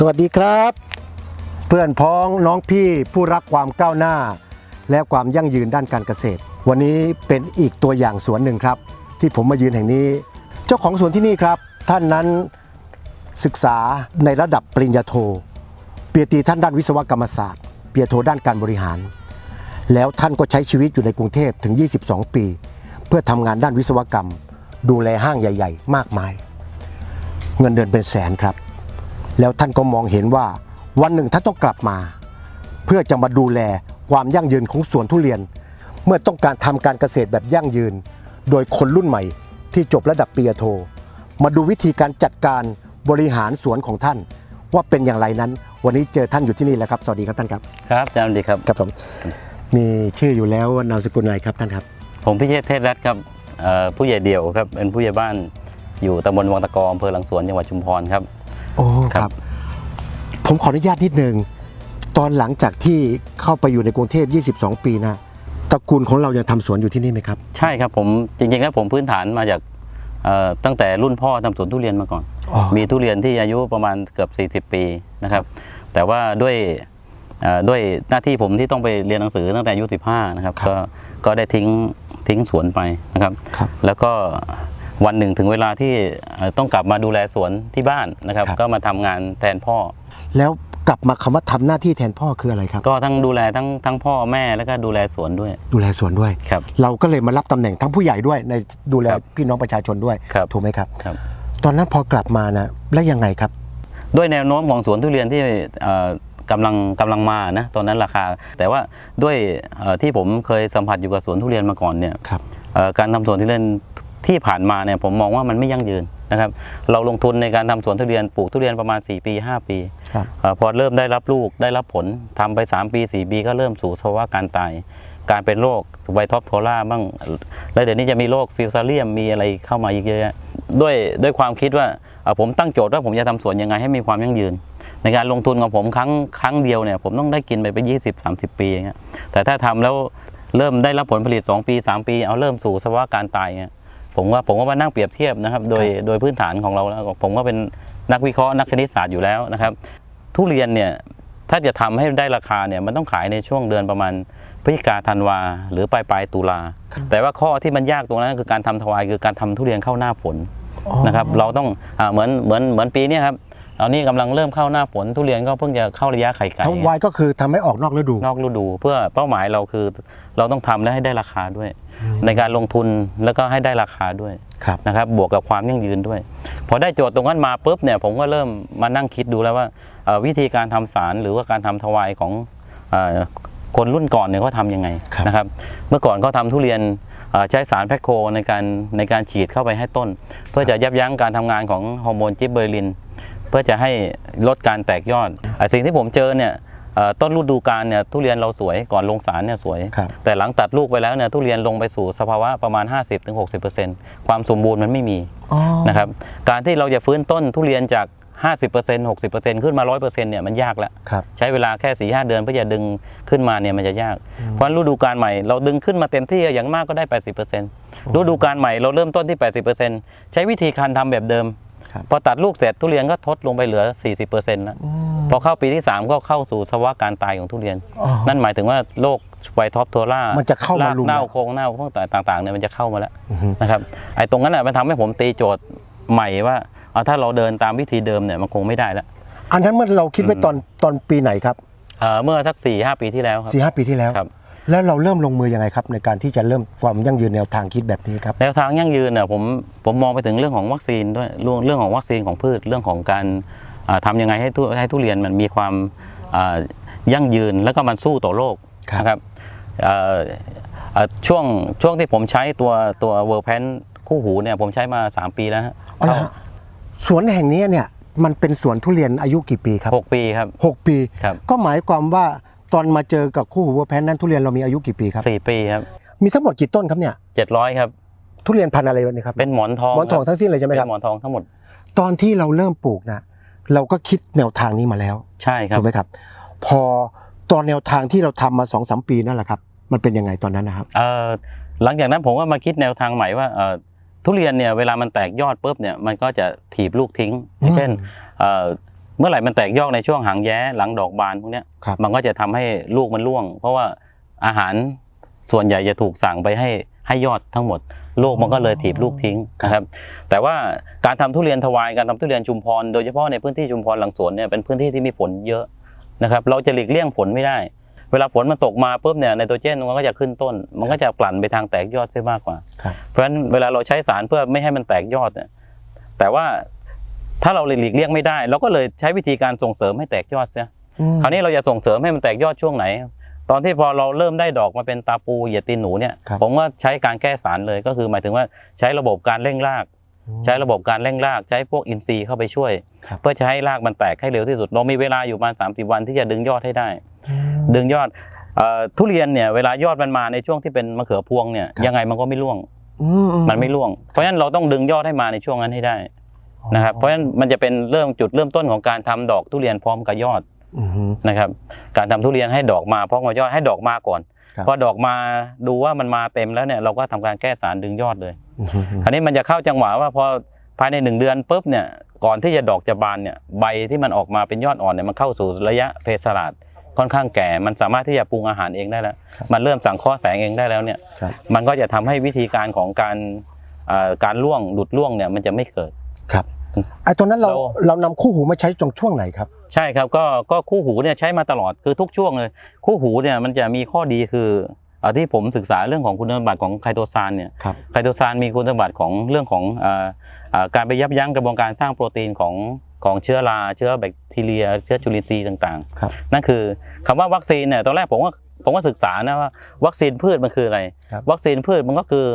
สวัสดีครับ เพื่อนพ้องน้องพี่ผู้รักความก้าวหน้า และความยั่งยืนด้านการเกษตร วันนี้เป็นอีกตัวอย่างสวนหนึ่งครับ ที่ผมมายืนแห่งนี้ เจ้าของสวนที่นี่ครับ ท่านนั้นศึกษาในระดับปริญญาโท เปียตีท่านด้านวิศวกรรมศาสตร์ เปียโทด้านการบริหาร แล้วท่านก็ใช้ชีวิตอยู่ในกรุงเทพถึง 22 ปี เพื่อทำงานด้านวิศวกรรม ดูแลห้างใหญ่ ๆ มากมาย เงินเดือนเป็นแสนครับ แล้วท่านก็มองเห็นว่าวันหนึ่งท่านต้องกลับมา เพื่อจะมาดูแลความยั่งยืนของสวนทุเรียน เมื่อต้องการทำการเกษตรแบบยั่งยืน โดยคนรุ่นใหม่ที่จบระดับปริญญาโท มาดูวิธีการจัดการบริหารสวนของท่าน ว่าเป็นอย่างไรนั้น วันนี้เจอท่านอยู่ที่นี่แล้วครับสวัสดีครับท่านครับครับอาจารย์ดีครับครับผมมีชื่ออยู่แล้วว่านามสกุลอะไรครับท่านครับ ผมพิเชษฐ์เทศรัตน์ครับเอ่อผู้ใหญ่เดี่ยวครับเป็นผู้ใหญ่บ้านอยู่ตำบลวังตะกออำเภอหลังสวนจังหวัดชุมพรครับ โอ้ครับครับผมขออนุญาตนิดนึง ตอนหลังจากที่เข้าไปอยู่ในกรุงเทพ 22 ปีนะตระกูลของเรายังทำสวนอยู่ที่นี่ไหมครับใช่ครับผมจริงๆแล้วผมพื้นฐานมาจากเอ่อตั้งแต่รุ่นพ่อทำสวนทุเรียนมาก่อน อ๋อมีทุเรียนที่อายุประมาณเกือบ 40 ปีนะครับ แต่ว่าด้วยเอ่อด้วยหน้าที่ผมที่ต้องไปเรียนหนังสือตั้งแต่อายุ 15 นะครับ ก็ก็ได้ทิ้งทิ้งสวนไปนะครับ ครับ แล้วก็ วันหนึ่งถึงเวลาที่เอ่อต้องกลับมาดูแลสวนที่บ้านนะครับครับก็มาทำงานแทนพ่อ แล้วกลับมาคำว่าทำหน้าที่แทนพ่อคืออะไรครับ ก็ทั้งดูแลทั้งทั้งพ่อแม่แล้วก็ดูแลสวนด้วย ดูแลสวนด้วยครับ เราก็เลยมารับตำแหน่งทั้งผู้ใหญ่ด้วยในดูแลครับพี่น้องประชาชนด้วยครับถูกไหมครับครับ ตอนนั้นพอกลับมานะแล้วยังไงครับ ด้วยแนวโน้มของสวนทุเรียนที่เอ่อกำลังกำลังมานะตอนนั้นราคา แต่ว่าด้วยเอ่อที่ผมเคยสัมผัสอยู่กับสวนทุเรียนมาก่อนเนี่ยครับเอ่อการทำสวนทุเรียน ที่ผ่านมาเนี่ยผมมองว่ามันไม่ยั่งยืนนะครับ เราลงทุนในการทำสวนทุเรียนปลูกทุเรียนประมาณ 4 ปี 5 ปีครับเอ่อพอเริ่มได้รับลูกได้รับผลทำไป 3 ปี 4 ปีก็เริ่มสู่ภาวะการตาย การเป็นโรคไวท็อปโทล่าบ้างแล้วเดี๋ยวนี้จะมีโรคฟิวซาเลียมมีอะไรเข้ามาอีกเยอะแยะด้วยด้วยความคิดว่าเอ่อผมตั้งโจทย์ว่าผมจะทำสวนยังไงให้มีความยั่งยืน ในการลงทุนของผมครั้งครั้งเดียวเนี่ยผมต้องได้กินไปไปยี่สิบสามสิบปีอย่างเงี้ยแต่ถ้าทำแล้วเริ่มได้รับผลผลิต 2 ปี 3 ปี เอาเริ่มสู่สภาวะการตายเงี้ย ผมว่าผมว่ามานั่งเปรียบเทียบนะครับ โดยโดยพื้นฐานของเราแล้วผมก็เป็นนักวิเคราะห์นักคณิตศาสตร์อยู่แล้วนะครับ ทุเรียนเนี่ยถ้าจะทำให้ได้ราคาเนี่ยมันต้องขายในช่วงเดือนประมาณพฤศจิกาธันวาหรือปลายปลายตุลาแต่ว่าข้อที่มันยากตรงนั้นคือการทำทวายคือการทำทุเรียนเข้าหน้าฝนนะครับเราต้องอ่าเหมือนเหมือนเหมือนปีเนี้ยครับตอนนี้กำลังเริ่มเข้าหน้าฝนทุเรียนก็เพิ่งจะเข้าระยะไข่ไก่ทำวายก็คือทำให้ออกนอกฤดูนอกฤดู เพื่อเป้าหมายเราคือเราต้องทำและให้ได้ราคาด้วย ในการลงทุนแล้วก็ให้ได้ราคาด้วยครับนะครับ บวกกับความยั่งยืนด้วย พอได้โจทย์ตรงนั้นมาปุ๊บเนี่ยผมก็เริ่มมานั่งคิดดูแล้วว่าเอ่อวิธีการทำสารหรือว่าการทำทวายของเอ่อคนรุ่นก่อนเนี่ยเขาทำยังไงครับนะครับ เมื่อก่อนเขาทำทุเรียนเอ่อใช้สารแพคโคในการในการฉีดเข้าไปให้ต้น เพื่อจะยับยั้งการทำงานของฮอร์โมนจิบเบอร์ลิน เพื่อจะให้ลดการแตกยอดอะสิ่งที่ผมเจอเนี่ยเอ่อ ต้นฤดูกาลเนี่ยทุเรียนเราสวยก่อนลงสารเนี่ยสวยครับแต่หลังตัดลูกไปแล้วเนี่ยทุเรียนลงไปสู่สภาวะประมาณ 50-60%ความสมบูรณ์มันไม่มีอ๋อนะครับการที่เราจะฟื้นต้นทุเรียนจาก50% 60%ขึ้นมา 100%เนี่ยมันยากแล้วครับใช้เวลาแค่4ีหเดือนเพื่อจะดึงขึ้นมาเนี่ยมันจะยาก เพราะฤดูกาลใหม่เราดึงขึ้นมาเต็มที่อย่างมากก็ได้ 80%ฤดูกาลใหม่เราเริ่มต้นที่ 80%ใช้วิธีการทำแบบเดิมครับ พอตัดลูกเสร็จทุเรียนก็ทดลงไปเหลือ 40%แล้วอืมพอเข้าปีที่ 3 ก็เข้าสู่สภาวะการตายของทุเรียนอ๋อนั่นหมายถึงว่าโรคไวท็อปทัวร่ามัมันจะเข้ามาลุมเน่าแล้วโครงเน่าพวกต่างๆเนี่ยมันจะเข้ามาแล้วอือฮึนะครับไอ้ตรงนั้นน่ะมันทำให้ผมตีโจทย์ใหม่ว่าเอาถ้าเราเดินตามวิธีเดิมเนี่ยมันคงไม่ได้แล้วอันนั้นเมื่อเราคิดไว้ตอนตอนปีไหนครับเอ่อเมื่อสัก4ี่หปีที่แล้วครับสี่ห้าปีที่แล้วครับ แล้วเราเริ่มลงมือยังไงครับ ในการที่จะเริ่มความยั่งยืนแนวทางคิดแบบนี้ครับแนวทางยั่งยืนเนี่ยผมผมมองไปถึงเรื่องของวัคซีนด้วยเรื่องเรื่องของวัคซีนของพืชเรื่องของการอ่าทำายังไงให้ทุให้ทุเรียนมันมีความอ่ายั่งยืนแล้วก็มันสู้ต่อโรคครับนะครับเอ่อเอ่อช่วงช่วงที่ผมใช้ตัวตัวเวอร์แพนคู่หูเนี่ยผมใช้มา 3 ปีแล้วฮะเอาละฮะสวนแห่งนี้เนี่ยมันเป็นสวนทุเรียนอายุกี่ปีครับหกปีครับหกปีครับก็หมายความว่า ตอนมาเจอกับคู่หูวัวแพนนั้นทุเรียนเรามีอายุกี่ปีครับ สี่ปีครับมีทั้งหมดกี่ต้นครับเนี่ยเจ็ดร้อยครับ ทุเรียนพันธุ์อะไรเนี่ยครับเป็นหมอนทองหมอนทองครับทั้งสิ้นเลยใช่ไหมเป็ครับนหมอนทองทั้งหมดตอนที่เราเริ่มปลูกนะเราก็คิดแนวทางนี้มาแล้วใช่ครับ ถูกไหมครับ พอตอนแนวทางที่เราทำมาสองสามปีนั่นแหละครับ มันเป็นยังไงตอนนั้นนะครับเอ่อหลังจากนั้นผมก็มาคิดแนวทางใหม่ว่าเอ่อทุเรียนเนี่ยเวลามันแตกยอดปุ๊บเนี่ยมันก็จะถีบลูกทิ้งอืมเช่นเอ่อ เมื่อไหร่มันแตกยอดในช่วงหางแย้หลังดอกบานพวกเนี้ยครับมันก็จะทำให้ลูกมันร่วง เพราะว่าอาหารส่วนใหญ่จะถูกสั่งไปให้ให้ยอดทั้งหมด ลูกมันก็เลยถีบลูกทิ้งนะครับ แต่ว่าการทำทุเรียนทวายการทำทุเรียนชุมพร โดยเฉพาะในพื้นที่ชุมพรหลังสวนเนี่ยเป็นพื้นที่ที่มีฝนเยอะนะครับ เราจะหลีกเลี่ยงฝนไม่ได้ เวลาฝนมันตกมาปุ๊บเนี่ยไนโตรเจนมันก็จะขึ้นต้น มันก็จะกลั่นไปทางแตกยอดซะมากกว่าครับเพราะฉะนั้นเวลาเราใช้สารเพื่อไม่ให้มันแตกยอดเนี่ยแต่ว่า ถ้าเราหลีกเลี่ยงไม่ได้เราก็เลยใช้วิธีการส่งเสริมให้แตกยอดเสียอืมคราวนี้เราจะส่งเสริมให้มันแตกยอดช่วงไหน ตอนที่พอเราเริ่มได้ดอกมาเป็นตาปูเหยียดตีนหนูเนี่ยครับผมก็ใช้การแก้สารเลยก็คือหมายถึงว่าใช้ระบบการเร่งราก ใช้ระบบการเร่งรากใช้พวกอินทรีย์เข้าไปช่วยครับเพื่อจะให้รากมันแตกให้เร็วที่สุดเรามีเวลาอยู่ประมาณสามสิบวันที่จะดึงยอดให้ได้อืมดึงยอดเอ่อทุเรียนเนี่ยเวลายอดมันมาในช่วงที่เป็นมะเขือพวงเนี่ยครับยังไงมันก็ไม่ร่วงอือืมันไม่ร่วง เพราะฉะนั้นเราต้องดึงยอดให้มาในช่วงนั้นให้ได้ นะครับเพราะฉะนั้นมันจะเป็นเริ่มจุดเริ่มต้นของการทำดอกทุเรียนพร้อมกับยอดอืมอืมนะครับ การทำทุเรียนให้ดอกมาพร้อมกับยอดให้ดอกมาก่อนครับพอดอกมาดูว่ามันมาเต็มแล้วเนี่ยเราก็ทำการแก้สารดึงยอดเลยอืมอืมคราวนี้มันจะเข้าจังหวะว่าพอภายในหนึ่งเดือนปุ๊บเนี่ยก่อนที่จะดอกจะบานเนี่ยใบที่มันออกมาเป็นยอดอ่อนเนี่ยมันเข้าสู่ระยะเพสลาดค่อนข้างแก่ มันสามารถที่จะปรุงอาหารเองได้แล้ว มันเริ่มสังเคราะห์แสงเองได้แล้วเนี่ยครับมันก็จะทำให้วิธีการของการเอ่อการล่วงหลุดล่วงเนี่ยมันจะไม่เกิด ครับไอ้ตอนนั้นเราเรา เรานำคู่หูมาใช้ตรงช่วงไหนครับ ใช่ครับก็ก็คู่หูเนี่ยใช้มาตลอดคือทุกช่วงเลย คู่หูเนี่ยมันจะมีข้อดีคือเอ่อที่ผมศึกษาเรื่องของคุณสมบัติของไคโตซานเนี่ยครับ ไคโตซานมีคุณสมบัติของเรื่องของเอ่อเอ่อการไปยับยั้งกระบวนการสร้างโปรตีนของของเชื้อราเชื้อแบคทีเรีย เชื้อจุลินทรีย์ต่างครับ ๆ นั่นคือคำว่าวัคซีนเนี่ยตอนแรกผมว่าผมว่าศึกษานะว่าวัคซีนพืชมันคืออะไร ครับ วัคซีนพืชมันก็คือ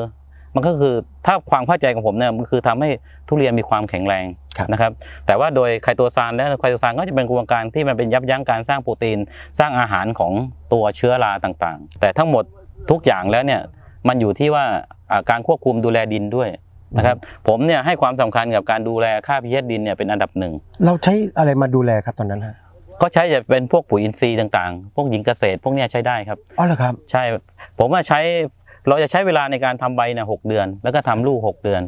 มันก็คือถ้าความเข้าใจของผมเนี่ยมันคือทำให้ทุเรียนมีความแข็งแรงครับนะครับ แต่ว่าโดยไคโตซานและไคโตซานก็จะเป็นกระบวนการที่มันเป็นยับยั้งการสร้างโปรตีน สร้างอาหารของตัวเชื้อราต่างๆ แต่ทั้งหมดทุกอย่างแล้วเนี่ยมันอยู่ที่ว่าอ่าการควบคุมดูแลดินด้วยนะครับผมเนี่ยให้ความสำคัญกับการดูแลค่า pH ดินเนี่ยเป็นอันดับหนึ่งเราใช้อะไรมาดูแลครับตอนนั้นฮะก็ใช้จะเป็นพวกปุ๋ยอินทรีย์ต่างๆ พวกหญิงเกษตร พวกเนี้ยใช้ได้ครับอ๋อเหรอครับ ใช่ ผมว่าใช้ เราจะใช้เวลาในการทำใบเนี่ยหกเดือน แล้วก็ทำลูกหกเดือน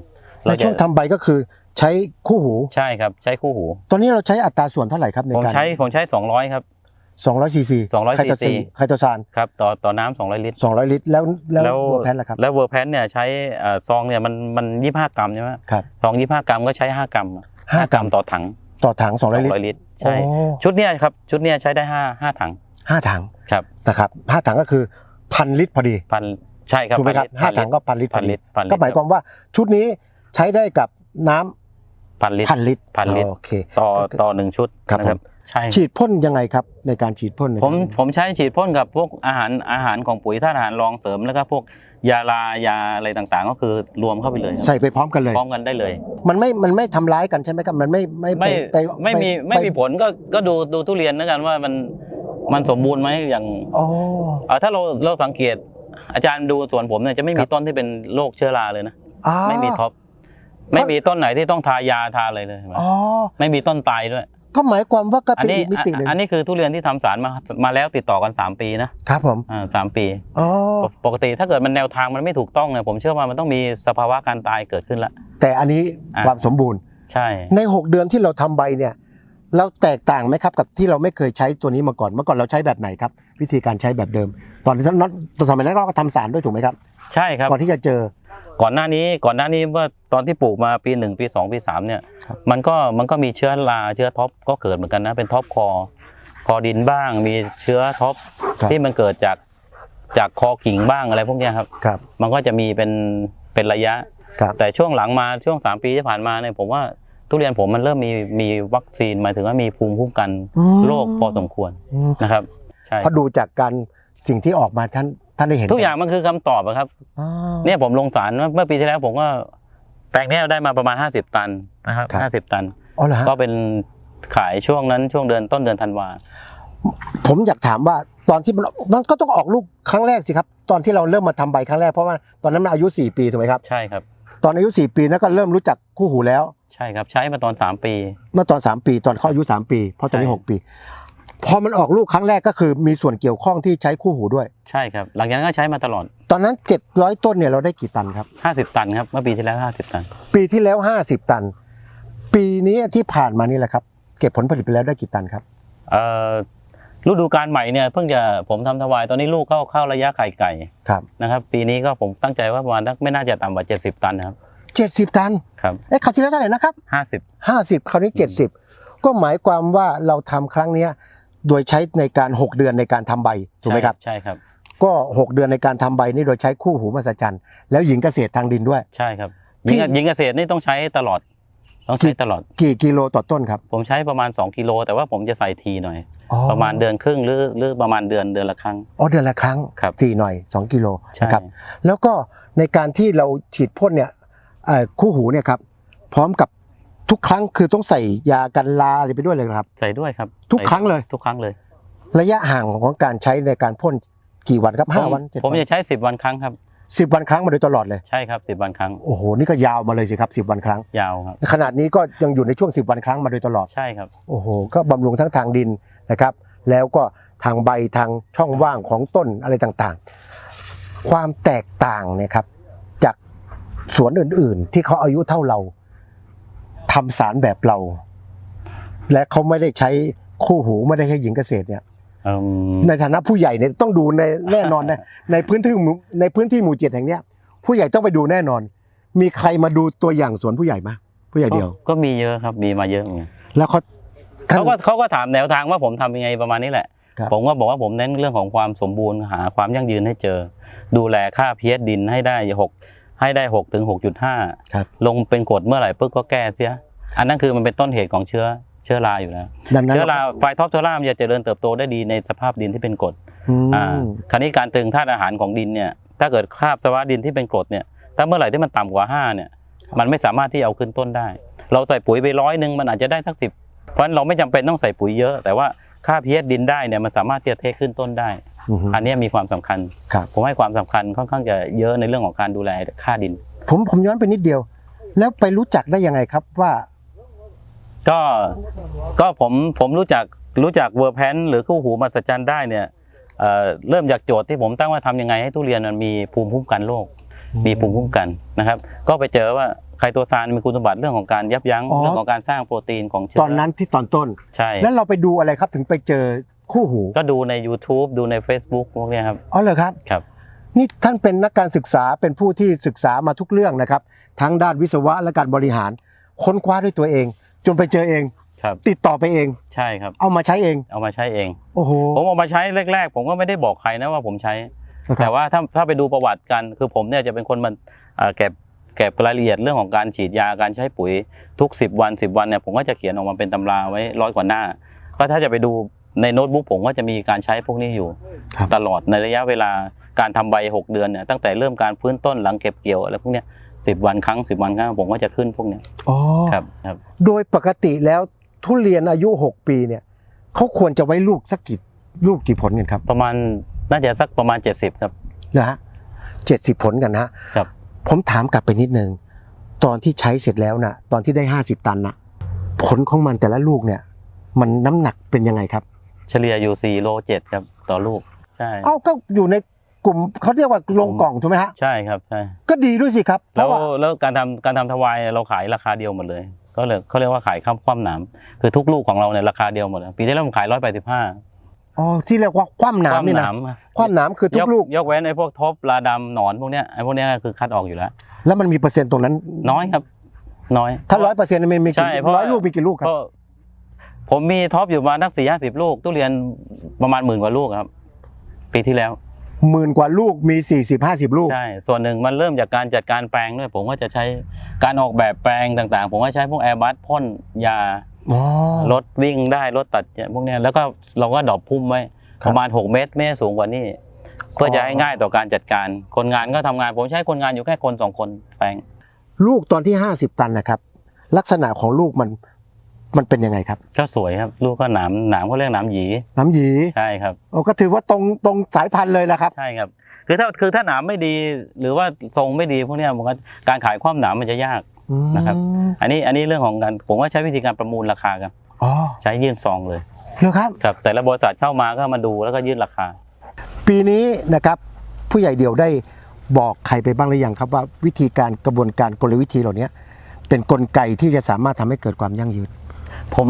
ในเราจะช่วงทำใบก็คือใช้คู่หูใช่ครับใช้คู่หู ตอนนี้เราใช้อัตราส่วนเท่าไหร่ครับในผมการใช้ผมใช้ 200 ครับ200ซีซี200ไคโต cc ไคโตซานครับต่อต่อน้ำ200 ลิตร 200 ลิตร แล้วแล้วเวอร์แพนล่ะครับแล้วเวอร์แพนเนี่ยใช้เอ่อซองเนี่ยมันมันยี่ห้ากรัมใช่ไหมครับซองยี่ห้ากรัมก็ใช้ห้ากรัมห้ากรัมต่อถังต่อถัง 200 ลิตร200ลิตรใช่โอ้ชุดเนี้ยครับชุดเนี้ยใช้ได้ห้าห้าถังห้าถังครับนะครับห้าถังก็คือพันลิตรพอดีพัน ใช่ครับถูกไหมครับพันลิตห้าถังก็พันลิตรพพัอนดีลิตรพันลิตรก็หมายความว่าชุดนี้ใช้ได้กับน้ำพันลิตรพันลิตรพันลิตรโอเคต่อต่อหนึ่งชุดครับนะครับใช่ฉีดพ่นยังไงครับในการฉีดพ่นเนี่ยผมผมใช้ฉีดพ่นกับพวกอาหารอาหารของปุ๋ยธาตุอาหารรองเสริมแล้วก็พวกยาลายาอะไรต่างๆ ก็คือรวมเข้าไปเลยครับใส่ไปพร้อมกันเลยพร้อมกันได้เลย มันไม่มันไม่ทำร้ายกันใช่ไหมครับมันไม่ไม่ไม่ปปไม่มีปไม่มีปผลก็ก็ดูดูทุเรียนแล้วกันว่ามันมันสมบูรณ์ไหมอย่างอ๋อเอ่อถ้าเราเราสังเกต อาจารย์ดูสวนผมเนี่ยจะไม่คมีรับต้นที่เป็นโรคเชื้อราเลยนะอ่าไม่มีท็อปไม่มีต้นไหนที่ต้องทายาทาอะไรเลยเห็นไหมอ๋อไม่มีต้นตายด้วย ก็หมายความว่าก็อันเป็นนี้อีกมิติหนึ่งอันนี้คือทุเรียนที่ทำสารมามาแล้วติดต่อกัน 3 ปีนะครับผมอ่าสามปีอ๋อปกปกติถ้าเกิดมันแนวทางมันไม่ถูกต้องเนี่ยผมเชื่อว่ามันต้องมีสภาวะการตายเกิดขึ้นละแต่อันนี้อ่าความสมบูรณ์ใช่ ใน 6 เดือนที่เราทำใบเนี่ย เราแตกต่างไหมครับกับที่เราไม่เคยใช้ตัวนี้มาก่อนเมื่อก่อนเราใช้แบบไหนครับ วิธีการใช้แบบเดิม ตอนที่นั้นตอนสมัยนั้นเราก็ทำสารด้วยถูกไหมครับใช่ครับ ก่อนที่จะเจอ ก่อนหน้านี้ก่อนหน้านี้เมื่อตอนที่ปลูกมาปีหนึ่งปีสองปีสามเนี่ยครับมันก็มันก็มีเชื้อราเชื้อท็อปก็เกิดเหมือนกันนะ เป็นท็อปคอ คอดินบ้าง มีเชื้อท็อปครับ ที่มันเกิดจากจากคอกิ่งบ้างอะไรพวกเนี้ยครับ ครับมันก็จะมีเป็นเป็นระยะ ครับ แต่ช่วงหลังมาช่วง3ปีที่ผ่านมาเนี่ยผมว่า ทุเรียนผมมันเริ่มมีมีวัคซีนหมายถึงว่ามีภูมิคุ้มกันอืมโรคพอสมควรอืมนะครับใช่เพราะดูจากการสิ่งที่ออกมาท่านท่านได้เห็นทุกอย่างมันคือคำตอบอะครับอ๋อเนี่ยผมลงสารเมื่อปีที่แล้วผมก็แปลงเนี้ยได้มาประมาณ 50 ตันนะครับครับห้าสิบตันอ๋อเหรอฮะก็เป็นขายช่วงนั้นช่วงเดือนต้นเดือนธันวาผมอยากถามว่าตอนที่มันมันก็ต้องออกลูกครั้งแรกสิครับ ตอนที่เราเริ่มมาทำใบครั้งแรกเพราะว่าตอนนั้นมันอายุ 4 ปีถูกไหมครับใช่ครับ ตอนอายุ 4 ปีนั้นก็เริ่มรู้จักคู่หูแล้ว ใช่ครับใช้มาตอน 3 ปี เมื่อตอน 3 ปีตอนเขาอายุ 3 ปีเพราะตอนนี้ใช่6ปี พอมันออกลูกครั้งแรกก็คือมีส่วนเกี่ยวข้องที่ใช้คู่หูด้วย ใช่ครับ หลังจากนั้นก็ใช้มาตลอด ตอนนั้น 700 ต้นเนี่ยเราได้กี่ตันครับ 50 ตันครับเมื่อปีที่แล้ว 50 ตัน ปีที่แล้ว 50 ตัน ปีนี้ที่ผ่านมานี่แหละครับ เก็บผลผลิตไปแล้วได้กี่ตันครับเอ่อฤดูกาลใหม่เนี่ยเพิ่งจะผมทำถวายตอนนี้ลูกเข้าเข้าระยะไข่ไก่ครับนะครับ ปีนี้ก็ผมตั้งใจว่าประมาณนักไม่น่าจะต่ำกว่า70 ตันนะครับ 70ตันครับเอ๊ะคราวที่แล้วเท่าไหร่นะครับ50 50คราวนี้70ก็หมายความว่าเราทำครั้งเนี้ยโดยใช้ในการ6เดือนในการทำใบถูกไหมครับ ใช่ครับ ก็6เดือนในการทำใบนี่โดยใช้คู่หูมหัศจรรย์แล้วหญิงเกษตรทางดินด้วย ใช่ครับพี่ยิงยิงเกษตรนี่ต้องใช้ตลอดต้องใช้ตลอดกี่กิโลต่อต้นครับ ผมใช้ประมาณ 2 กิโล แต่ว่าผมจะใส่ทีหน่อยอ๋อประมาณเดือนครึ่งหรือหรือประมาณเดือนเดือนละครั้งอ๋อเดือนละครั้งครับสี่หน่อย 2 กิโลใช่นะครับแล้วก็ในการที่เราฉีดพ่นเนี่ยเอ่อ คู่หูเนี่ยครับพร้อมกับทุกครั้งคือต้องใส่ยากันลาอะไรไปด้วยเลยครับ ใส่ด้วยครับ ทุกใส่ครั้งเลย ทุกครั้งเลย ระยะห่างของการใช้ในการพ่นกี่วันครับห้าผมวันเจ็ดผมวันจะใช้10วันครั้งครับสิบวันครั้งมาโดยตลอดเลยใช่ครับ10วันครั้งโอ้โหนี่ก็ยาวมาเลยสิครับสิบวันครั้งยาวครับขนาดนี้ก็ยังอยู่ในช่วง10วันครั้งมาโดยตลอดใช่ครับโอ้โหก็บำรุงทั้งทางดินนะครับ แล้วก็ทางใบทางช่องว่างของต้นอะไรต่างๆ ความแตกต่างเนี่ยครับจาก สวนอื่นๆ ที่เขาอายุเท่าเราทำสารแบบเรา และเขาไม่ได้ใช้คู่หูไม่ได้ใช้หญิงเกษตรเนี่ย อืม ในฐานะผู้ใหญ่เนี่ยต้องดูในแน่นอนนะ ในพื้นที่หมู่ในพื้นที่หมู่เจ็ดแห่งเนี้ย ผู้ใหญ่ต้องไปดูแน่นอน มีใครมาดูตัวอย่างสวนผู้ใหญ่ไหมผู้ใหญ่เดียว ก็มีเยอะครับมีมาเยอะเหมือนกันแล้วเขาท่าน เขาก็เขาก็ถามแนวทางว่าผมทำยังไงประมาณนี้แหละ ครับ ผมก็บอกว่าผมเน้นเรื่องของความสมบูรณ์หาความยั่งยืนให้เจอ ดูแลค่าพีเอดินให้ได้หก ให้ได้หกถึงหกจุดห้าครับลงเป็นกรดเมื่อไหร่ปุ๊บก็แก้เสีย อันนั้นคือมันเป็นต้นเหตุของเชื้อเชื้อราอยู่แล้วดังนั้นเชื้อราไฟท็อปเทอร่ามันจะเจริญเติบโตได้ดีในสภาพดินที่เป็นกรดอืมอ่าคราวนี้การตึงธาตุอาหารของดินเนี่ย ถ้าเกิดคราบสภาวะดินที่เป็นกรดเนี่ย ถ้าเมื่อไหร่ที่มันต่ำกว่าห้าเนี่ย มันไม่สามารถที่จะเอาขึ้นต้นได้ เราใส่ปุ๋ยไปร้อยหนึ่งมันอาจจะได้สักสิบเพราะฉะนั้นเราไม่จำเป็นต้องใส่ปุ๋ยเยอะ แต่ว่าค่าพีเอดินได้เนี่ยมันสามารถที่จะเทขึ้นต้นได้ อือฮึ อันเนี้ยมีความสำคัญ ครับ ผมให้ความสำคัญค่อนข้างจะเยอะในเรื่องของการดูแลค่าดิน ผมผมย้อนไปนิดเดียว แล้วไปรู้จักได้ยังไงครับว่า ก็ก็ผมผมรู้จักรู้จักเวอร์แพนหรือคู่หูมหัศจรรย์ได้เนี่ยเอ่อเริ่มจากโจทย์ที่ผมตั้งว่าทำยังไงให้ทุเรียนมันมีภูมิคุ้มกันโรคมีภูมิคุ้มกันนะครับ ก็ไปเจอว่าไคโตซานมีคุณสมบัติเรื่องของการยับยั้งอ๋อ เรื่องของการสร้างโปรตีนของเชื้ตอนนั้นที่ตอนต้น ใช่ แล้วเราไปดูอะไรครับถึงไปเจอ คู่หูก็ดูใน YouTube ดูใน Facebook พวกเนี้ยครับอ๋อเหรอครับครับ นี่ท่านเป็นนักการศึกษาเป็นผู้ที่ศึกษามาทุกเรื่องนะครับ ทั้งด้านวิศวะและการบริหาร ค้นคว้าด้วยตัวเอง จนไปเจอเอง ครับ ติดต่อไปเอง ใช่ครับ เอามาใช้เอง เอามาใช้เอง โอ้โห ผมเอามาใช้แรก ๆ ผมก็ไม่ได้บอกใครนะว่าผมใช้นะครับ แต่ว่าถ้าถ้าไปดูประวัติกันคือผมเนี่ยจะเป็นคนมันเอ่อเก็บเก็บรายละเอียดเรื่องของการฉีดยาการใช้ปุ๋ยทุก 10 วัน 10 วันเนี่ยผมก็จะเขียนออกมาเป็นตำราไว้ร้อยกว่าหน้า ก็ถ้าจะไปดู ในโน้ตบุ๊กผมก็จะมีการใช้พวกนี้อยู่ ครับ ตลอดในระยะเวลาการทำใบ 6 เดือนเนี่ยตั้งแต่เริ่มการฟื้นต้นหลังเก็บเกี่ยวอะไรพวกเนี้ยสิวันครั้ง10วันครั้งผมก็จะขึ้นพวกเนี้ยอ๋อครับครับ โดยปกติแล้วทุเรียนอายุ 6 ปีเนี่ยเขาควรจะไว้ลูกสักกี่ลูกกี่ผลกันครับประมาณน่าจะสักประมาณ 70 ครับ นะฮะเจ็ดสิบผลกันนะฮะครับ ผมถามกลับไปนิดนึงตอนที่ใช้เสร็จแล้วนะตอนที่ได้ 50 ตันนะผลของมันแต่ละลูกเนี่ย มันน้ำหนักเป็นยังไงครับ เฉลี่ยอยู่4โล7ครับต่อลูกใช่เอ้าก็อยู่ในกลุ่มเขาเรียกว่าลงกล่องถูกไหมฮะใช่ครับใช่ก็ดีด้วยสิครับเพแล้วราะว่าแล้วการทำการทำถวายเราขายราคาเดียวหมดเลย ก็เลยเขาเรียกว่าขายข้ามคว่ำหนามคือทุกลูกของเราเนี่ยราคาเดียวหมดเลยปีที่แล้วผมขายร้อยแปดสิบห้าอ๋อที่เรียกว่าคว่ำหนามนี่นะคว่ำหนามคือทุกลูก ยกเว้นไอ้พวกทบลาดำหนอนพวกเนี้ยไอ้พวกเนี้ยคือคัดออกอยู่แล้ว แล้วมันมีเปอร์เซ็นต์ตรงนั้น น้อยครับ น้อย ถ้าร้อยเปอร์เซ็นต์มันมีใช่กี่เพราะ ร้อยลูกมีกี่ลูกครัก็บ ผมมีท็อปอยู่ประมาณนักสี่ห้าสิบลูกตู้เรียนประมาณหมื่นกว่าลูกครับ ปีที่แล้วหมื่นกว่าลูกมี 40 50 ลูก ใช่ ส่วนหนึ่งมันเริ่มจากการจัดการแปลงด้วย ผมก็จะใช้การออกแบบแปลงต่างๆ ผมก็ใช้พวกแอร์บัสพ่นยาอ๋อรถวิ่งได้รถตัดเนี่ยพวกเนี้ยแล้วก็เราก็ดรอปพุ่มไว้ครับประมาณ 6 เมตร ไม่ให้สูงกว่านี้เพื่อจะให้ง่ายต่อการจัดการ คนงานก็ทำงาน ผมใช้คนงานอยู่แค่คนสองคนแปลง ลูกตอนที่ 50 ตันนะครับ ลักษณะของลูกมัน มันเป็นยังไงครับก็สวยครับลูกก็หนามหนามเขาเรียกหนามหยีน้ำหยีใช่ครับ โอ้ก็ถือว่าตรงตรงสายพันธุ์เลยละครับ ใช่ครับ คือถ้าคือถ้าหนามไม่ดี หรือว่าทรงไม่ดีพวกเนี้ยมันก็การขายความหนามมันจะยาก นะครับอันนี้อันนี้เรื่องของการผมว่าใช้วิธีการประมูลราคากันอ๋อใช้ยื่นซองเลยเหรอครับ ครับแต่ละบริษัทเข้ามาก็มาดูแล้วก็ยื่นราคา ปีนี้นะครับผู้ใหญ่เดี่ยวได้บอกใครไปบ้างหรือยังครับว่าวิธีการกระบวนการกลวิธีเหล่านี้เป็นกลไกที่จะสามารถทำให้เกิดความยั่งยืน ผม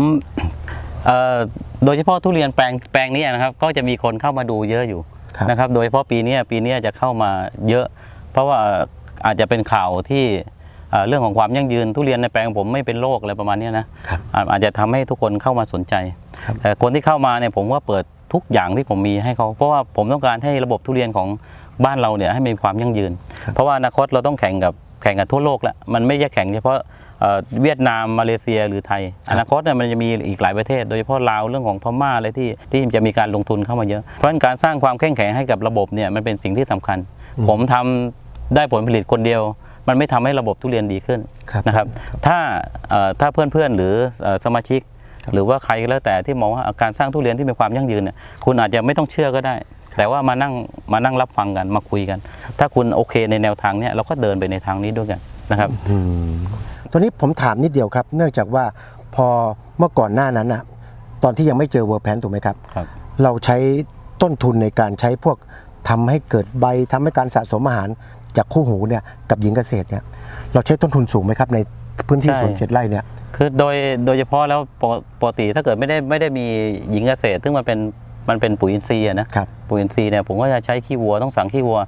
เอ่อโดยเฉพาะทุเรียนแปลงแปลงนี้นะครับ ก็จะมีคนเข้ามาดูเยอะอยู่ครับนะครับ โดยเฉพาะปีเนี้ยปีเนี้ยจะเข้ามาเยอะ เพราะว่าอาจจะเป็นข่าวที่เอ่อเรื่องของความยั่งยืนทุเรียนในแปลงผมไม่เป็นโรคอะไรประมาณเนี้ยนะครับอาอาจจะทำให้ทุกคนเข้ามาสนใจครับแต่คนที่เข้ามาเนี่ยผมว่าเปิดทุกอย่างที่ผมมีให้เขาเพราะว่าผมต้องการให้ระบบทุเรียนของบ้านเราเนี่ยให้มีความยั่งยืน เพราะว่าอนาคตเราต้องแข่งกับแข่งกับทั่วโลกแล้วมันไม่ใช่แข่งเฉพาะ เอ่อเวียดนามมาเลเซียหรือไทย อนาคตเนี่ยมันจะมีอีกหลายประเทศ โดยเฉพาะลาวเรื่องของพม่าอะไรที่ที่จะมีการลงทุนเข้ามาเยอะ เพราะฉะนั้นการสร้างความเข้มแข็งให้กับระบบเนี่ยมันเป็นสิ่งที่สำคัญ ผมทำได้ผลผลิตคนเดียว มันไม่ทำให้ระบบทุเรียนดีขึ้นครับนะครับ ถ้าเอ่อถ้าเพื่อนๆหรือเอ่อสมาชิก หรือว่าใครก็แล้วแต่ที่มองว่าการสร้างทุเรียนที่มีความยั่งยืนเนี่ยคุณอาจจะไม่ต้องเชื่อก็ได้แต่ว่ามานั่งมานั่งรับฟังกันมาคุยกัน ถ้าคุณโอเคในแนวทางเนี้ยเราก็เดินไปในทางนี้ด้วยกันนะครับอืม ตัวนี้ผมถามนิดเดียวครับ เนื่องจากว่าพอเมื่อก่อนหน้านั้นอะตอนที่ยังไม่เจอเวอร์แพนถูกไหมครับ ครับ เราใช้ต้นทุนในการใช้พวกทำให้เกิดใบทำให้การสะสมอาหารจากคู่หูเนี่ยกับหญิงเกษตรเนี่ยเราใช้ต้นทุนสูงไหมครับในพื้นที่ใช่ สวนเจ็ดไร่เนี่ย คือโดยโดยเฉพาะแล้วปกปกติถ้าเกิดไม่ได้ไม่ได้มีหญิงเกษตร ซึ่งมันเป็นมันเป็นปุ๋ยอินทรีย์อะนะครับ ปุ๋ยอินทรีย์เนี่ยผมก็จะใช้ขี้วัวต้องสั่งขี้วัว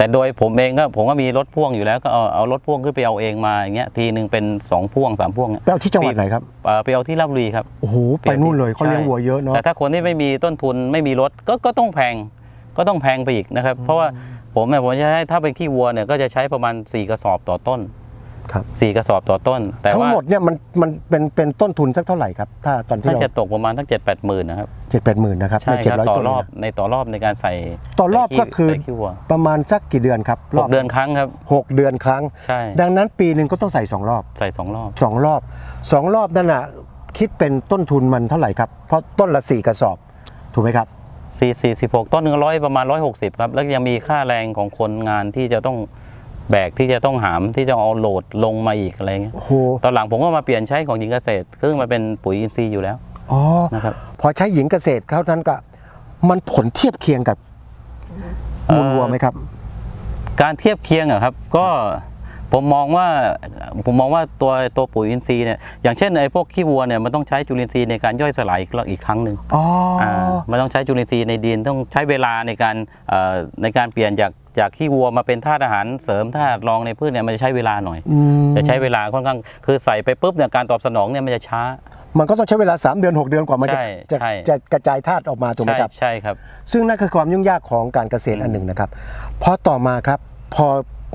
แต่โดยผมเองก็ผมก็มีรถพ่วงอยู่แล้วก็เอาเอารถพ่วงขึ้นไปเอาเองมาอย่างเงี้ยทีหนึ่งเป็นสองพ่วงสามพ่วงเนี่ยไปเอาที่จังหวัดไหนครับเอ่อไปเอาที่ราชบุรีครับ โอ้โหไปนู่นเลยเขาเลี้ยงวัวเยอะเนาะ แต่ถ้าคนที่ไม่มีต้นทุนไม่มีรถก็ก็ต้องแพงก็ต้องแพงไปอีกนะครับ เพราะว่าผมเนี่ยผมจะให้ถ้าเป็นขี้วัวเนี่ยก็จะใช้ประมาณ 4 กระสอบต่อต้น ครับ4กระสอบต่อต้น แต่ทั้งว่าหมดเนี่ยมันมันเป็นเป็นต้นทุนสักเท่าไหร่ครับ ถ้าตอนที่น่าเราจะตกประมาณทั้งเจ็ดแปดหมื่นนะครับเจ็ดแปดหมื่นนะครับใช่ในคเจ็ดรับร้อยต่อต้นรอบในต่อรอบในการใส่ต่อรอบใส่ขี้ก็คือใส่ขี้วัวประมาณสักกี่เดือนครับหกเดือนครั้งครับ หกเดือนครั้ง ใช่ ดังนั้นปีหนึ่งก็ต้องใส่สองรอบใส่สองรอบ สองรอบสองรอบนั่นน่ะคิดเป็นต้นทุนมันเท่าไหร่ครับ เพราะต้นละสี่กระสอบถูกไหมครับ สี่สี่สิบหกต้นหนึ่งร้อยประมาณร้อยหกสิบครับ แล้วยังมีค่าแรงของคนงานที่จะต้อง แบกที่จะต้องหามที่จะเอาโหลดลงมาอีกอะไรเงี้ยโอ้โหตอนหลังผมก็มาเปลี่ยนใช้ของหญิงเกษตร ซึ่งมันเป็นปุ๋ยอินทรีย์อยู่แล้วอ๋อนะครับพอใช้หญิงเกษตรเขานั้นก็ มันผลเทียบเคียงกับมูลวัวไหมครับ การเทียบเคียงอะครับ ก็ ผมมองว่าผมมองว่าตัวตัวปุ๋ยอินทรีย์เนี่ยอย่างเช่นไอ้พวกขี้วัวเนี่ยมันต้องใช้จุลินทรีย์ในการย่อยสลายอีกรอบอีกครั้งหนึ่งอ๋อออ่ามันต้องใช้จุลินทรีย์ในดินต้องใช้เวลาในการเอ่อในการเปลี่ยนจากจากขี้วัวมาเป็นธาตุอาหารเสริมธาตุรองในพืชเนี่ยมันจะใช้เวลาหน่อยอืมจะใช้เวลาค่อนข้างคือใส่ไปปุ๊บเนี่ยการตอบสนองเนี่ยมันจะช้า มันก็ต้องใช้เวลา 3 เดือน 6 เดือนกว่ามันจะใช่จะใช่จะกระจายธาตุออกมาถูกไหมใช่ครับใช่ครับ ซึ่งนั่นคือความยุ่งยากของการเกษตรอันหนึ่งนะครับพอต่อมาครับพอ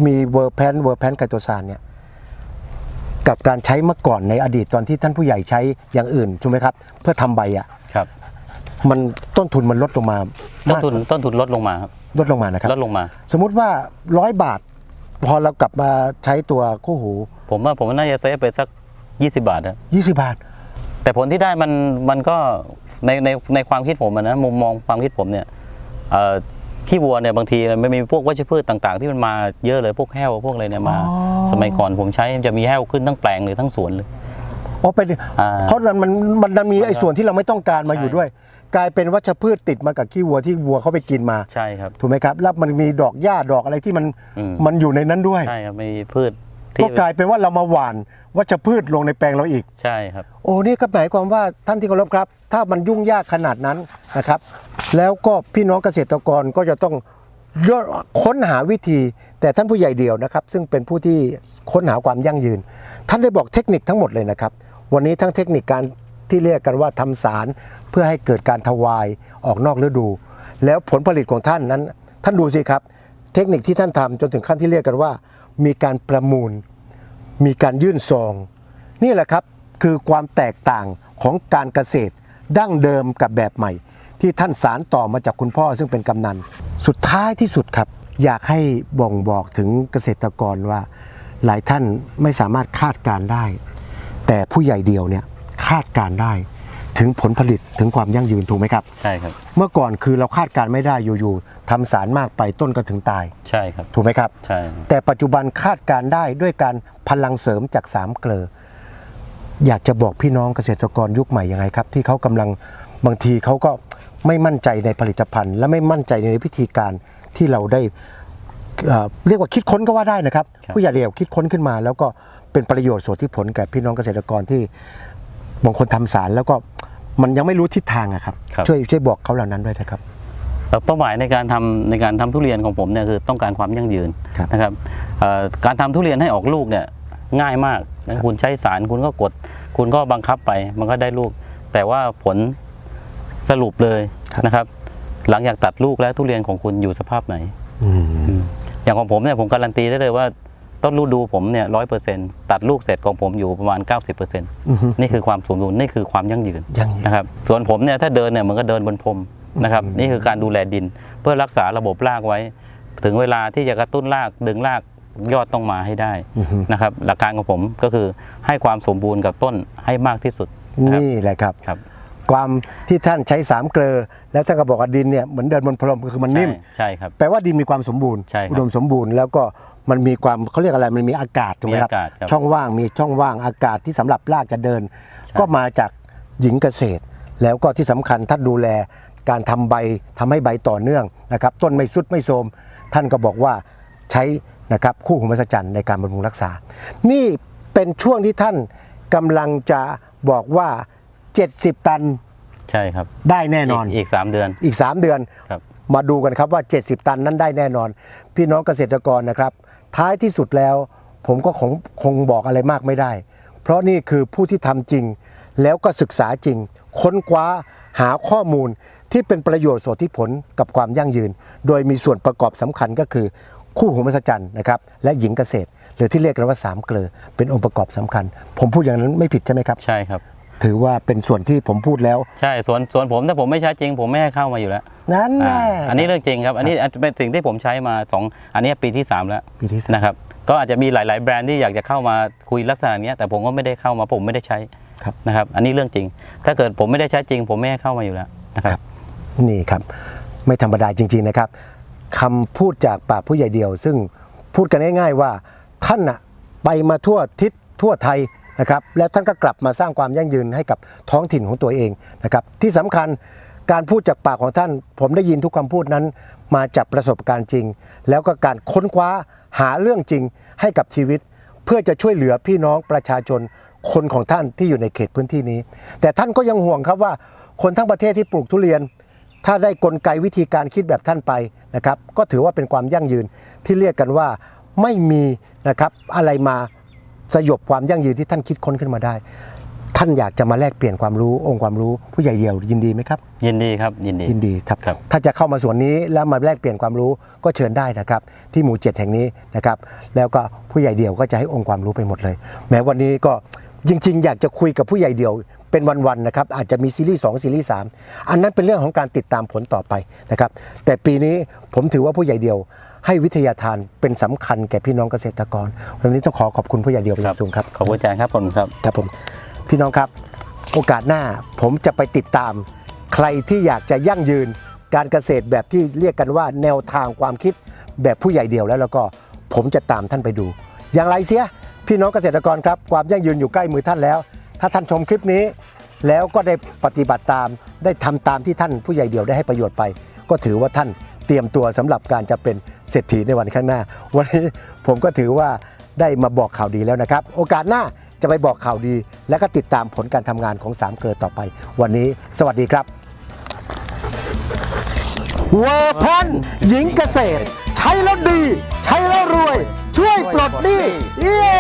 มีเวอร์แพนเวอร์แพนไคโตซานเนี่ยกับการใช้เมื่อก่อนในอดีตตอนที่ท่านผู้ใหญ่ใช้อย่างอื่นถูกไหมครับ เพื่อทำใบอะครับ มันต้นทุนมันลดลงมาต้นมากทุนต้นทุนลดลงมาครับลดลงมานะครับลดลงมา สมมุติว่าร้อยบาท พอเรากลับมาใช้ตัวคู่หู ผมว่าผมว่าน่าจะเซฟไปสัก 20 บาทนะ20บาท แต่ผลที่ได้มันมันก็ในในในความคิดผมอะนะมุมมองความคิดผมเนี่ยเอ่อ ขี้วัวเนี่ยบางทีมันมีพวกวัชพืชต่างๆ ที่มันมาเยอะเลยพวกแห้วพวกอะไรเนี่ยมาอ๋อสมัยก่อนผมใช้จะมีแห้วขึ้นทั้งแปลงเลยทั้งสวนเลยอ๋อเป็นอ่าเพราะมันมันมันมันมีไอ้ส่วนที่เราไม่ต้องการมาอยู่ด้วย กลายเป็นวัชพืชติดมากับขี้วัวที่วัวเขาไปกินมาใช่ครับถูกไหมครับแล้วมันมีดอกหญ้าดอกอะไรที่มันอืมมันอยู่ในนั้นด้วยใช่ครับมีพืชที่ก็กลายเป็นว่าเรามาหว่านวัชพืชลงในแปลงเราอีกใช่ครับ โอ้นี่ก็หมายความว่าท่านที่เคารพครับ ถ้ามันยุ่งยากขนาดนั้นนะครับ แล้วก็พี่น้องเกษตรกรก็จะต้องค้นหาวิธี แต่ท่านผู้ใหญ่เดียวนะครับ ซึ่งเป็นผู้ที่ค้นหาความยั่งยืน ท่านได้บอกเทคนิคทั้งหมดเลยนะครับ วันนี้ทั้งเทคนิคการที่เรียกกันว่าทำสารเพื่อให้เกิดการถวายออกนอกฤดู แล้วผลผลิตของท่านนั้น ท่านดูสิครับ เทคนิคที่ท่านทำจนถึงขั้นที่เรียกกันว่า มีการประมูล มีการยื่นซอง นี่แหละครับคือความแตกต่างของการเกษตรดั้งเดิมกับแบบใหม่ ที่ท่านสารต่อมาจากคุณพ่อซึ่งเป็นกำนัน สุดท้ายที่สุดครับ อยากให้บ่งบอกถึงเกษตรกรว่า หลายท่านไม่สามารถคาดการณ์ได้ แต่ผู้ใหญ่เดียวเนี่ยคาดการณ์ได้ ถึงผลผลิตถึงความยั่งยืนถูกไหมครับ ใช่ครับ เมื่อก่อนคือเราคาดการณ์ไม่ได้อยู่ๆทำสารมากไปต้นก็ถึงตาย ใช่ครับ ถูกไหมครับ ใช่แต่ปัจจุบันคาดการณ์ได้ด้วยการพลังเสริมจากสามเกลออยากจะบอกพี่น้องเกษตรกรยุคใหม่ยังไงครับ ที่เขากำลังบางทีเขาก็ ไม่มั่นใจในผลิตภัณฑ์ และไม่มั่นใจในวิธีการที่เราได้เอ่อเรียกว่าคิดค้นก็ว่าได้นะครับ ผู้ใหญ่เดียวคิดค้นขึ้นมา แล้วก็เป็นประโยชน์ส่วนที่ผลแก่พี่น้องเกษตรกรที่บางคนทำสารแล้วก็มันยังไม่รู้ทิศทางอะครับครับ ช่วยช่วยบอกเขาเหล่านั้นด้วยนะครับ เอ่อเป้าหมายในการทำในการทำทุเรียนของผมเนี่ยคือต้องการความยั่งยืนครับ นะครับเอ่อการทำทุเรียนให้ออกลูกเนี่ยง่ายมากนะคุณใช้สารคุณก็กด คุณก็บังคับไป มันก็ได้ลูก แต่ว่าผล สรุปเลยนะครับ หลังจากตัดลูกแล้วทุเรียนของคุณอยู่สภาพไหนอืมอย่างของผมเนี่ยผมการันตีได้เลยว่าต้นฤดูผมเนี่ยร้อยเปอร์เซ็นต์ตัดลูกเสร็จของผมอยู่ประมาณ 90%เปอร์เซ็นต์อือฮึนี่คือความสมดุลนี่คือความยั่งยืนยั่งยืนนะครับส่วนผมเนี่ยถ้าเดินเนี่ยมันก็เดินบนพรมนะครับ นี่คือการดูแลดิน เพื่อรักษาระบบรากไว้ ถึงเวลาที่จะกระตุ้นรากดึงรากยอดต้องมาให้ได้อือฮึนะครับ หลักการของผมก็คือให้ความสมบูรณ์กับต้นให้มากที่สุดนะครับนี่แหละครับ ครับความที่ท่านใช้สามเกลอแล้วท่านก็บอกว่าดินเนี่ยเหมือนเดินบนพรมก็คือมันนิ่มใช่ใช่ครับ แปลว่าดินมีความสมบูรณ์ ใช่ครับอุดมสมบูรณ์แล้วก็มันมีความเขาเรียกอะไรมันมีอากาศถูกไหมครับ มีอากาศครับช่องว่างมีช่องว่างอากาศที่สำหรับรากจะเดินใช่ ก็มาจากหญิงเกษตร แล้วก็ที่สำคัญท่านดูแลการทำใบทำให้ใบต่อเนื่องนะครับ ต้นไม่สุดไม่โทรมท่านก็บอกว่าใช้นะครับคู่หูมหัศจรรย์ในการบำรุงรักษา นี่เป็นช่วงที่ท่านกำลังจะบอกว่า 70 ตันใช่ครับได้แน่นอนกอีกสามเดือนอีก 3 เดือนครับมาดูกันครับว่า 70 ตันนั้นได้แน่นอน พี่น้องเกษตรกรนะครับ ท้ายที่สุดแล้วผมก็คงคงบอกอะไรมากไม่ได้ เพราะนี่คือผู้ที่ทำจริง แล้วก็ศึกษาจริง ค้นคว้าหาข้อมูลที่เป็นประโยชน์โสธิผลกับความยั่งยืน โดยมีส่วนประกอบสำคัญก็คือ คู่หูมหัศจรรย์นะครับ และหญิงเกษตร หรือที่เรียกกันว่าสามเกลอเป็นองค์ประกอบสำคัญ ผมพูดอย่างนั้นไม่ผิดใช่ไหมครับ ใช่ครับ ถือว่าเป็นส่วนที่ผมพูดแล้ว ใช่ส่วนส่วนผมถ้าผมไม่ใช้จริง ผมไม่ให้เข้ามาอยู่แล้วนั่นอ่าแน่อันนี้เรื่องจริงครับ อันนี้อาจจะเป็นสิ่งที่ผมใช้มาสองอันนี้ปีที่ 3 แล้วปีที่สามนะครับก็อาจจะมีหลาย ๆ แบรนด์ที่อยากจะเข้ามาคุยลักษณะเนี้ยแต่ผมก็ไม่ได้เข้ามาผมไม่ได้ใช้ครับนะครับอันนี้เรื่องจริง ถ้าเกิดผมไม่ได้ใช้จริง ผมไม่ให้เข้ามาอยู่แล้วนะครับนี่ครับ ไม่ธรรมดาจริง ๆนะครับคำพูดจากปากผู้ใหญ่เดียว ซึ่งพูดกันง่าย ๆ ว่าท่านน่ะไปมาทั่วทิศทั่วไทย นะครับแล้วท่านก็กลับมาสร้างความยั่งยืนให้กับท้องถิ่นของตัวเองนะครับที่สำคัญการพูดจากปากของท่าน ผมได้ยินทุกคำพูดนั้น มาจากประสบการณ์จริง แล้วก็การค้นคว้าหาเรื่องจริงให้กับชีวิต เพื่อจะช่วยเหลือพี่น้องประชาชนคนของท่านที่อยู่ในเขตพื้นที่นี้ แต่ท่านก็ยังห่วงครับว่า คนทั้งประเทศที่ปลูกทุเรียน ถ้าได้กลไกวิธีการคิดแบบท่านไปนะครับ ก็ถือว่าเป็นความยั่งยืนที่เรียกกันว่าไม่มีนะครับอะไรมา สยบความยั่งยืนที่ท่านคิดค้นขึ้นมาได้ ท่านอยากจะมาแลกเปลี่ยนความรู้องค์ความรู้ผู้ใหญ่เดียวยินดีไหมครับ ยินดีครับยินดี ยินดีครับ ครับ ถ้าจะเข้ามาสวนนี้แล้วมาแลกเปลี่ยนความรู้ก็เชิญได้นะครับ ที่หมู่เจ็ดแห่งนี้นะครับ แล้วก็ผู้ใหญ่เดี่ยวก็จะให้องค์ความรู้ไปหมดเลย แม้วันนี้ก็จริง ๆ อยากจะคุยกับผู้ใหญ่เดี่ยวเป็นวันๆนะครับอาจจะมีซีรีส์2ซีรีส์3อันนั้นเป็นเรื่องของการติดตามผลต่อไปนะครับแต่ปีนี้ผมถือว่าผู้ใหญ่เดี่ยว ให้วิทยาทานเป็นสำคัญแก่พี่น้องเกษตรกร วันนี้ต้องขอขอบคุณผู้ใหญ่เดี่ยวเป็นอย่างสูงครับ ขอบคุณอาจารย์ครับผมครับครับผมพี่น้องครับ โอกาสหน้าผมจะไปติดตาม ใครที่อยากจะยั่งยืนการเกษตรแบบที่เรียกกันว่าแนวทางความคิดแบบผู้ใหญ่เดียวแล้วแล้วก็ผมจะตามท่านไปดู อย่างไรเสียพี่น้องเกษตรกรครับความยั่งยืนอยู่ใกล้มือท่านแล้ว ถ้าท่านชมคลิปนี้ แล้วก็ได้ปฏิบัติตามได้ทำตามที่ท่านผู้ใหญ่เดียวได้ให้ประโยชน์ไป ก็ถือว่าท่านเตรียมตัวสำหรับการจะเป็น เศรษฐีในวันข้างหน้า วันนี้ผมก็ถือว่าได้มาบอกข่าวดีแล้วนะครับ โอกาสหน้าจะไปบอกข่าวดี และก็ติดตามผลการทำงานของสามเกลือต่อไป วันนี้สวัสดีครับเวอร์พันหญิงเกษตร ใช้แล้วดี ใช้แล้วรวย ช่วยปลดหนี้เย้